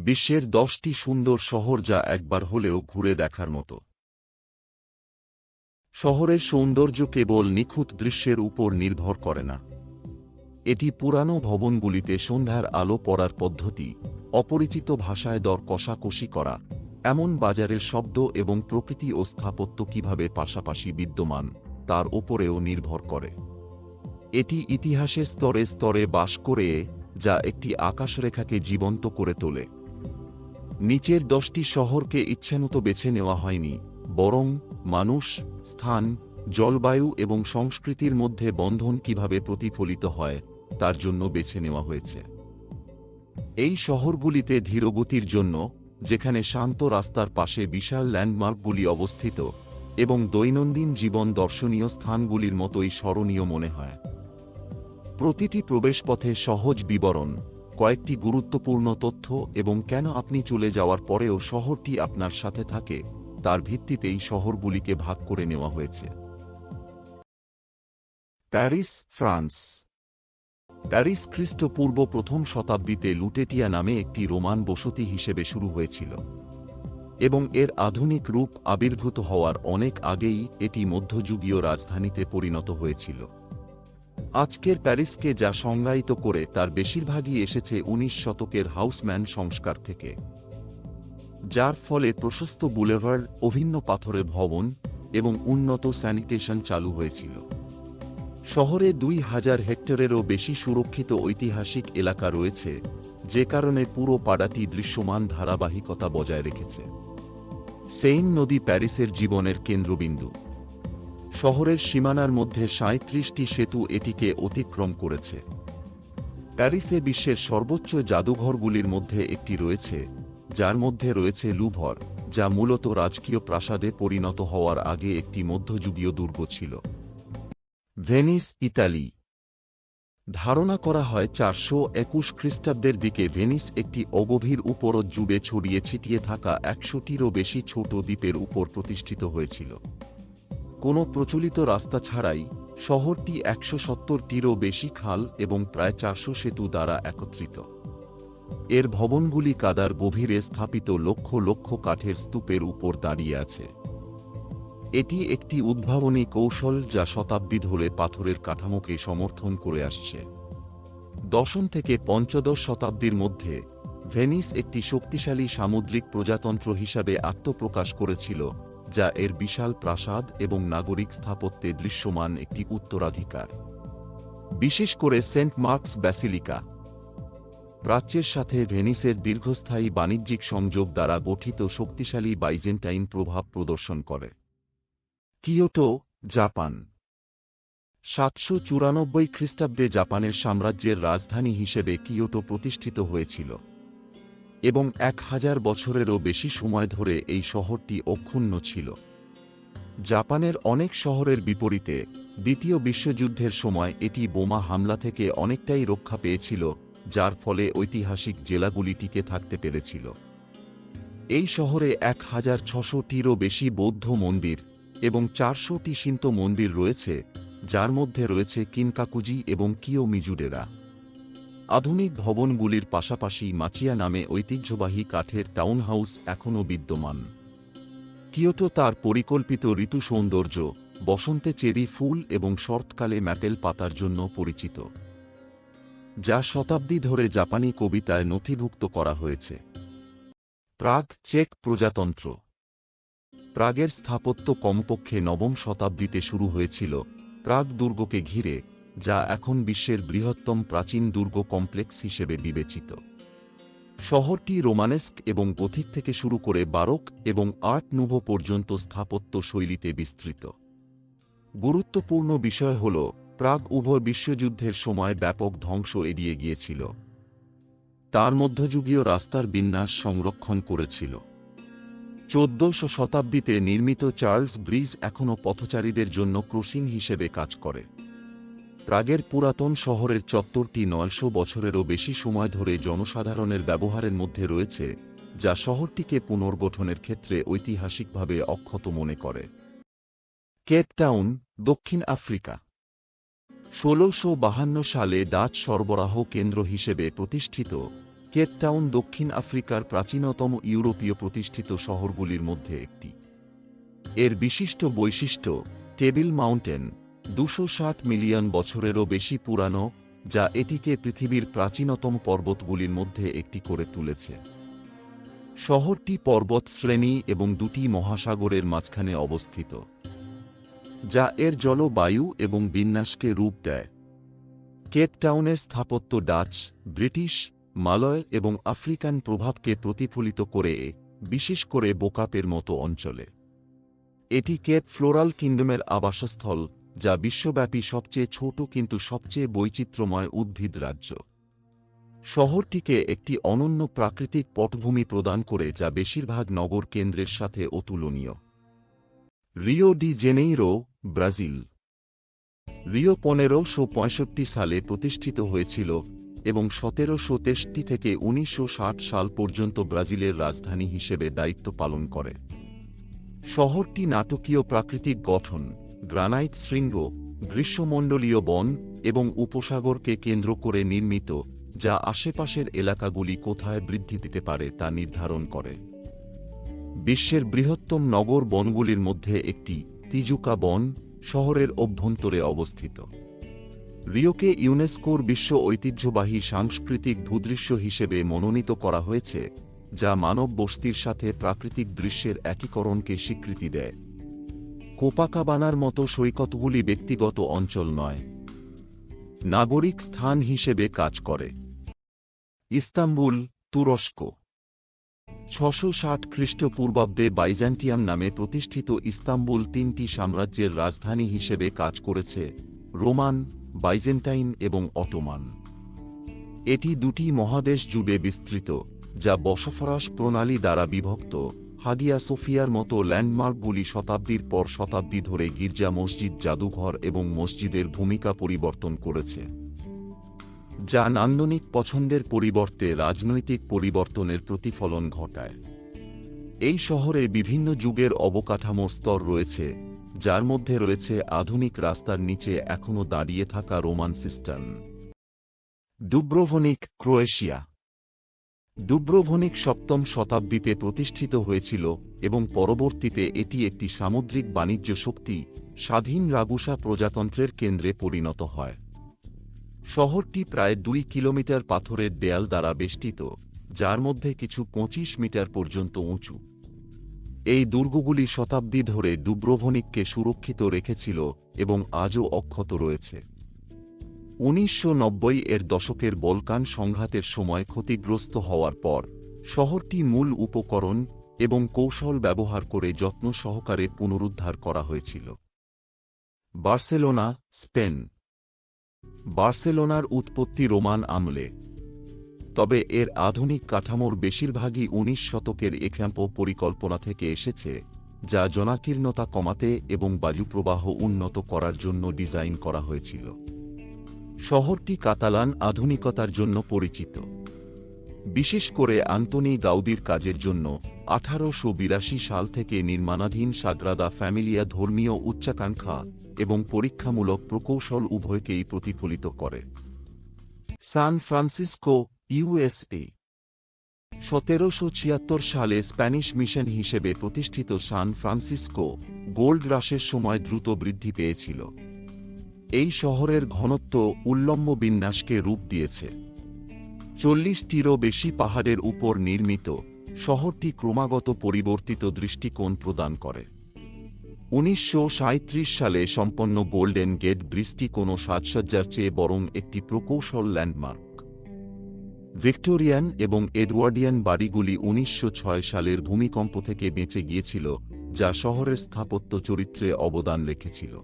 বিশ্বের দশটি সুন্দর শহর যা একবার হলেও ঘুরে দেখার মতো। শহরের সৌন্দর্য কেবল নিখুঁত দৃশ্যের উপর নির্ভর করে না। এটি পুরানো ভবনগুলিতে সন্ধ্যার আলো পড়ার পদ্ধতি, অপরিচিত ভাষায় দর কষাকষি করা, এমন বাজারের শব্দ এবং প্রকৃতি ও স্থাপত্য কীভাবে পাশাপাশি বিদ্যমান, তার ওপরেও নির্ভর করে। এটি ইতিহাসের স্তরে স্তরে বাস করে, যা একটি আকাশরেখাকে জীবন্ত করে তোলে। নিচের দশটি শহরকে ইচ্ছামতো বেছে নেওয়া হয়নি, বরং মানুষ, স্থান, জলবায়ু এবং সংস্কৃতির মধ্যে বন্ধন কীভাবে প্রতিফলিত হয়, তার জন্য বেছে নেওয়া হয়েছে। এই শহরগুলিতে ধীরগতির জন্য, যেখানে শান্ত রাস্তার পাশে বিশাল ল্যান্ডমার্কগুলি অবস্থিত, এবং দৈনন্দিন জীবন দর্শনীয় স্থানগুলির মতোই স্মরণীয় মনে হয়। প্রতিটি প্রবেশপথে সহজ বিবরণ কয়েকটি গুরুত্বপূর্ণ তথ্য এবং কেন আপনি চলে যাওয়ার পরেও শহরটি আপনার সাথে থাকে, তার ভিত্তিতেই শহরগুলিকে ভাগ করে নেওয়া হয়েছে। Paris, France. প্যারিস খ্রিস্টপূর্ব প্রথম শতাব্দীতে লুটেটিয়া নামে একটি রোমান বসতি হিসেবে শুরু হয়েছিল এবং এর আধুনিক রূপ আবির্ভূত হওয়ার অনেক আগেই এটি মধ্যযুগীয় রাজধানীতে পরিণত হয়েছিল। আজকের প্যারিসকে যা সংজ্ঞায়িত করে তার বেশিরভাগই এসেছে উনিশ শতকের হাউসম্যান সংস্কার থেকে। যার ফলে প্রশস্ত বুলেভার্ড, অভিন্ন পাথরের ভবন এবং উন্নত স্যানিটেশন চালু হয়েছিল। শহরে দুই হাজার হেক্টরেরও বেশি সুরক্ষিত ঐতিহাসিক এলাকা রয়েছে, যে কারণে পুরো পাড়াটি দৃশ্যমান ধারাবাহিকতা বজায় রেখেছে। সেইন নদী প্যারিসের জীবনের কেন্দ্রবিন্দু। শহরের সীমানার মধ্যে সাঁত্রিশটি সেতু এটিকে অতিক্রম করেছে। প্যারিসে বিশ্বের সর্বোচ্চ জাদুঘরগুলির মধ্যে একটি রয়েছে, যার মধ্যে রয়েছে লুভর, যা মূলত রাজকীয় প্রাসাদে পরিণত হওয়ার আগে একটি মধ্যযুগীয় দুর্গ ছিল। Venice, Italy. ধারণা করা হয় চারশো একুশ খ্রিস্টাব্দের দিকে ভেনিস একটি অগভীর উপরত জুড়ে ছড়িয়ে ছিটিয়ে থাকা একশোটিরও বেশি ছোট দ্বীপের উপর প্রতিষ্ঠিত হয়েছিল। কোনো প্রচলিত রাস্তা ছাড়াই শহরটি একশো সত্তরটিরও বেশি খাল এবং প্রায় চারশো সেতু দ্বারা একত্রিত। এর ভবনগুলি কাদার গভীরে স্থাপিত লক্ষ লক্ষ কাঠের স্তূপের উপর দাঁড়িয়ে আছে। এটি একটি উদ্ভাবনী কৌশল যা শতাব্দী ধরে পাথরের কাঠামোকে সমর্থন করে আসছে। দশম থেকে পঞ্চদশ শতাব্দীর মধ্যে ভেনিস একটি শক্তিশালী সামুদ্রিক প্রজাতন্ত্র হিসাবে আত্মপ্রকাশ করেছিল যা এর বিশাল প্রাসাদ এবং নাগরিক স্থাপত্যে দৃশ্যমান একটি উত্তরাধিকার। বিশেষ করে সেন্ট মার্কস ব্যাসিলিকা। প্রাচ্যের সাথে ভেনিসের দীর্ঘস্থায়ী বাণিজ্যিক সংযোগ দ্বারা গঠিত শক্তিশালী বাইজেন্টাইন প্রভাব প্রদর্শন করে। Kyoto, Japan. সাতশো চুরানব্বই খ্রিস্টাব্দে জাপানের সাম্রাজ্যের রাজধানী হিসেবে কিয়োটো প্রতিষ্ঠিত হয়েছিল। এবং এক হাজার বছরেরও বেশি সময় ধরে এই শহরটি অক্ষুণ্ণ ছিল। জাপানের অনেক শহরের বিপরীতে, দ্বিতীয় বিশ্বযুদ্ধের সময় এটি বোমা হামলা থেকে অনেকটাই রক্ষা পেয়েছিল, যার ফলে ঐতিহাসিক জেলাগুলি টিকে থাকতে পেরেছিল। এই শহরে এক হাজার ছশোটিরও বেশি বৌদ্ধ মন্দির এবং চারশোটি শিন্ত মন্দির রয়েছে, যার মধ্যে রয়েছে কিনকাকুজি এবং কিও মিজুডেরা আধুনিক ভবনগুলির পাশাপাশি মাচিয়া নামে ঐতিহ্যবাহী কাঠের টাউনহাউস এখনও বিদ্যমান। কিয়োটো তার পরিকল্পিত ঋতু সৌন্দর্য, বসন্তে চেরি ফুল এবং শরৎকালে ম্যাপেল পাতার জন্য পরিচিত, যা শতাব্দী ধরে জাপানি কবিতায় নথিভুক্ত করা হয়েছে। প্রাগ চেক প্রজাতন্ত্র। প্রাগের স্থাপত্য কমপক্ষে নবম শতাব্দীতে শুরু হয়েছিল, প্রাগ দুর্গকে ঘিরে যা এখন বিশ্বের বৃহত্তম প্রাচীন দুর্গ কমপ্লেক্স হিসেবে বিবেচিত। শহরটি রোমানেস্ক এবং গথিক থেকে শুরু করে বারক এবং আর্ট নুভো পর্যন্ত স্থাপত্য শৈলীতে বিস্তৃত। গুরুত্বপূর্ণ বিষয় হল, প্রাগ উভয় বিশ্বযুদ্ধের সময় ব্যাপক ধ্বংস এড়িয়ে গিয়েছিল। তার মধ্যযুগীয় রাস্তার বিন্যাস সংরক্ষণ করেছিল। চোদ্দশো শতাব্দীতে নির্মিত চার্লস ব্রিজ এখনও পথচারীদের জন্য ক্রসিং হিসেবে কাজ করে। প্রাগের পুরাতন শহরের চত্বরটি নয়শো বছরেরও বেশি সময় ধরে জনসাধারণের ব্যবহারের মধ্যে রয়েছে, যা শহরটিকে পুনর্গঠনের ক্ষেত্রে ঐতিহাসিকভাবে অক্ষত মনে করে। কেপটাউন দক্ষিণ আফ্রিকা। ষোলোশো বাহান্ন সালে ডাচ সরবরাহ কেন্দ্র হিসেবে প্রতিষ্ঠিত, কেপ টাউন দক্ষিণ আফ্রিকার প্রাচীনতম ইউরোপীয় প্রতিষ্ঠিত শহরগুলির মধ্যে একটি। এর বিশিষ্ট বৈশিষ্ট্য, টেবিল মাউন্টেন দুশো মিলিয়ন বছরেরও বেশি পুরানো, যা এটিকে পৃথিবীর প্রাচীনতম পর্বতগুলির মধ্যে একটি করে তুলেছে। শহরটি পর্বত শ্রেণি এবং দুটি মহাসাগরের মাঝখানে অবস্থিত, যা এর জলবায়ু এবং বিন্যাসকে রূপ দেয়। কেপ টাউনের স্থাপত্য ডাচ, ব্রিটিশ, মালয় এবং আফ্রিকান প্রভাবকে প্রতিফলিত করে বিশেষ করে বোকাপের মতো অঞ্চলে। এটি কেপ ফ্লোরাল কিংডমের আবাসস্থল যা বিশ্বব্যাপী সবচেয়ে ছোট কিন্তু সবচেয়ে বৈচিত্র্যময় উদ্ভিদ রাজ্য। শহরটিকে একটি অনন্য প্রাকৃতিক পটভূমি প্রদান করে যা বেশিরভাগ নগর কেন্দ্রের সাথে অতুলনীয়। Rio de Janeiro, Brazil. Rio পনেরোশো পঁয়ষট্টি সালে প্রতিষ্ঠিত হয়েছিল এবং সতেরোশো তেষট্টি থেকে উনিশশো ষাট সাল পর্যন্ত ব্রাজিলের রাজধানী হিসেবে দায়িত্ব পালন করে। শহরটি নাটকীয় প্রাকৃতিক গঠন গ্রানাইট শৃঙ্গ, গ্রীষ্মমণ্ডলীয় বন এবং উপসাগরকে কেন্দ্র করে নির্মিত, যা আশেপাশের এলাকাগুলি কোথায় বৃদ্ধি পেতে পারে তা নির্ধারণ করে। বিশ্বের বৃহত্তম নগর বনগুলির মধ্যে একটি তিজুকা বন শহরের অভ্যন্তরে অবস্থিত। রিওকে ইউনেস্কোর বিশ্ব ঐতিহ্যবাহী সাংস্কৃতিক ভূদৃশ্য হিসেবে মনোনীত করা হয়েছে, যা মানব বস্তির সাথে প্রাকৃতিক দৃশ্যের একীকরণকে স্বীকৃতি দেয়। কোপাকাবানার মতো সৈকতগুলি ব্যক্তিগত অঞ্চল নয়। নাগরিক স্থান হিসেবে কাজ করে। ইস্তাম্বুল, তুরস্ক। ছশো ষাট খ্রিস্টপূর্বাব্দে বাইজান্টিয়াম নামে প্রতিষ্ঠিত ইস্তাম্বুল তিনটি সাম্রাজ্যের রাজধানী হিসেবে কাজ করেছে, রোমান, বাইজেন্টাইন এবং অটোমান। এটি দুটি মহাদেশ জুড়ে বিস্তৃত, যা বসফরাস প্রণালী দ্বারা বিভক্ত। হাগিয়া সোফিয়ার মতো ল্যান্ডমার্কগুলি শতাব্দীর পর শতাব্দী ধরে গির্জা মসজিদ, জাদুঘর এবং মসজিদের ভূমিকা পরিবর্তন করেছে। যা নান্দনিক পছন্দের পরিবর্তে রাজনৈতিক পরিবর্তনের প্রতিফলন ঘটায়। এই শহরে বিভিন্ন যুগের অবকাঠামো স্তর রয়েছে, যার মধ্যে রয়েছে আধুনিক রাস্তার নিচে এখনও দাঁড়িয়ে থাকা Roman cistern Dubrovnik Croatia Dubrovnik সপ্তম শতাব্দীতে প্রতিষ্ঠিত হয়েছিল এবং পরবর্তীতে এটি একটি সামুদ্রিক বাণিজ্য শক্তি, স্বাধীন রাগুসা প্রজাতন্ত্রের কেন্দ্রে পরিণত হয়। শহরটি প্রায় দুই কিলোমিটার পাথরের দেয়াল দ্বারা বেষ্টিত, যার মধ্যে কিছু পঁচিশ মিটার পর্যন্ত উঁচু। এই দুর্গগুলি শতাব্দী ধরে ডুব্রোভনিককে সুরক্ষিত রেখেছিল এবং আজও অক্ষত রয়েছে। উনিশশো নব্বই এর দশকের বলকান সংঘাতের সময় ক্ষতিগ্রস্ত হওয়ার পর, শহরটি মূল উপকরণ এবং কৌশল ব্যবহার করে যত্ন সহকারে পুনরুদ্ধার করা হয়েছিল। Barcelona, Spain. বার্সেলোনার উৎপত্তি রোমান আমলে। তবে এর আধুনিক কাঠামোর বেশিরভাগই উনিশ শতকের এক্যাম্প পরিকল্পনা থেকে এসেছে, যা জনাকীর্ণতা কমাতে এবং বায়ুপ্রবাহ উন্নত করার জন্য ডিজাইন করা হয়েছিল। শহরটি কাতালান আধুনিকতার জন্য পরিচিত। বিশেষ করে আন্তনি গাউদির কাজের জন্য আঠারোশো বিরাশি সাল থেকে নির্মাণাধীন সাগ্রাদা ফ্যামিলিয়া ধর্মীয় উচ্চাকাঙ্ক্ষা এবং পরীক্ষামূলক প্রকৌশল উভয়কেই প্রতিফলিত করে। San Francisco, USA. সতেরোশো ছিয়াত্তর সালে স্প্যানিশ মিশন হিসেবে প্রতিষ্ঠিত সান ফ্রান্সিসকো গোল্ড রাশের সময় দ্রুত বৃদ্ধি পেয়েছিল। এই শহরের ঘনত্ব উল্লম্ব বিন্যাসকে রূপ দিয়েছে। চল্লিশটিরও বেশি পাহাড়ের উপর নির্মিত শহরটি ক্রমাগত পরিবর্তিত দৃষ্টিকোণ প্রদান করে। উনিশশো সালে সম্পন্ন গোল্ডেন গেট ব্রিজটি কোনো সাজসজ্জার চেয়ে বরং একটি প্রকৌশল ল্যান্ডমার্ক। ভিক্টোরিয়ান এবং এডওয়ার্ডিয়ান বাড়িগুলি উনিশশো ছয় সালের ভূমিকম্প থেকে বেঁচে গিয়েছিল, যা শহরের স্থাপত্য চরিত্রে অবদান রেখেছিল।